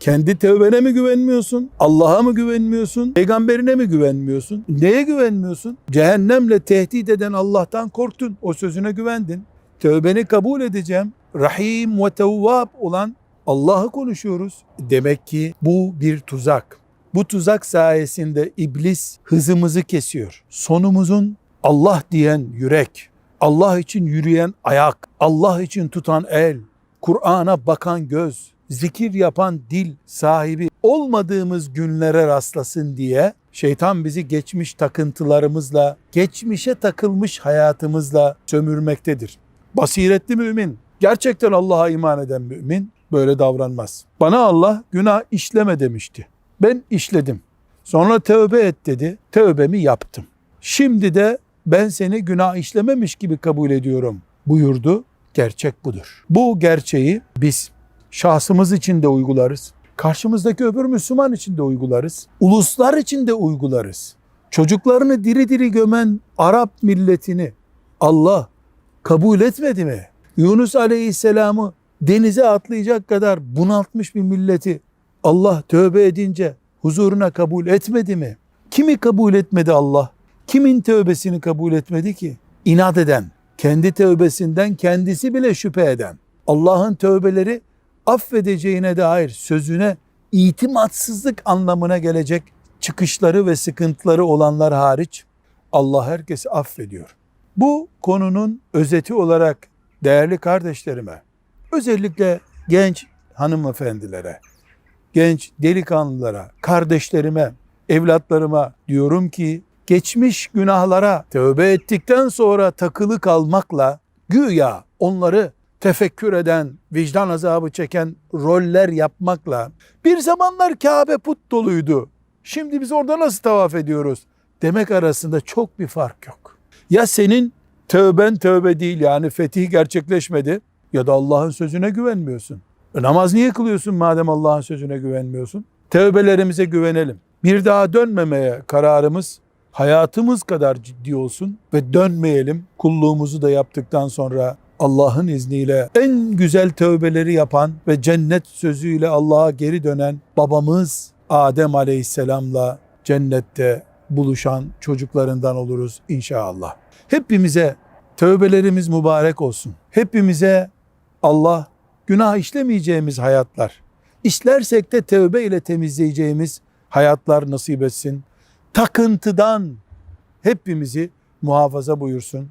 Kendi tevbene mi güvenmiyorsun? Allah'a mı güvenmiyorsun? Peygamberine mi güvenmiyorsun? Neye güvenmiyorsun? Cehennemle tehdit eden Allah'tan korktun. O sözüne güvendin. Tövbeni kabul edeceğim. Rahim ve Tevvab olan Allah'ı konuşuyoruz. Demek ki bu bir tuzak. Bu tuzak sayesinde iblis hızımızı kesiyor. Sonumuzun Allah diyen yürek, Allah için yürüyen ayak, Allah için tutan el, Kur'an'a bakan göz, zikir yapan dil sahibi olmadığımız günlere rastlasın diye şeytan bizi geçmiş takıntılarımızla, geçmişe takılmış hayatımızla sömürmektedir. Basiretli mümin, gerçekten Allah'a iman eden mümin böyle davranmaz. Bana Allah günah işleme demişti. Ben işledim. Sonra tövbe et dedi. Tövbemi yaptım. Şimdi de ben seni günah işlememiş gibi kabul ediyorum buyurdu. Gerçek budur. Bu gerçeği biz şahsımız için de uygularız. Karşımızdaki öbür Müslüman için de uygularız. Uluslar için de uygularız. Çocuklarını diri diri gömen Arap milletini Allah kabul etmedi mi? Yunus Aleyhisselam'ı denize atlayacak kadar bunaltmış bir milleti Allah tövbe edince huzuruna kabul etmedi mi? Kimi kabul etmedi Allah? Kimin tövbesini kabul etmedi ki? İnat eden, kendi tövbesinden kendisi bile şüphe eden, Allah'ın tövbeleri affedeceğine dair sözüne itimatsızlık anlamına gelecek çıkışları ve sıkıntıları olanlar hariç Allah herkesi affediyor. Bu konunun özeti olarak değerli kardeşlerime, özellikle genç hanımefendilere, genç delikanlılara, kardeşlerime, evlatlarıma diyorum ki geçmiş günahlara tövbe ettikten sonra takılı kalmakla güya onları tefekkür eden, vicdan azabı çeken roller yapmakla bir zamanlar Kabe put doluydu. Şimdi biz orada nasıl tavaf ediyoruz? Demek arasında çok bir fark yok. Ya senin tövben tövbe değil yani fetih gerçekleşmedi ya da Allah'ın sözüne güvenmiyorsun. E namaz niye kılıyorsun madem Allah'ın sözüne güvenmiyorsun? Tövbelerimize güvenelim. Bir daha dönmemeye kararımız hayatımız kadar ciddi olsun ve dönmeyelim. Kulluğumuzu da yaptıktan sonra Allah'ın izniyle en güzel tövbeleri yapan ve cennet sözüyle Allah'a geri dönen babamız Adem Aleyhisselam'la cennette buluşan çocuklarından oluruz inşallah. Hepimize tövbelerimiz mübarek olsun. Hepimize Allah günah işlemeyeceğimiz hayatlar, işlersek de tövbe ile temizleyeceğimiz hayatlar nasip etsin. Takıntıdan hepimizi muhafaza buyursun.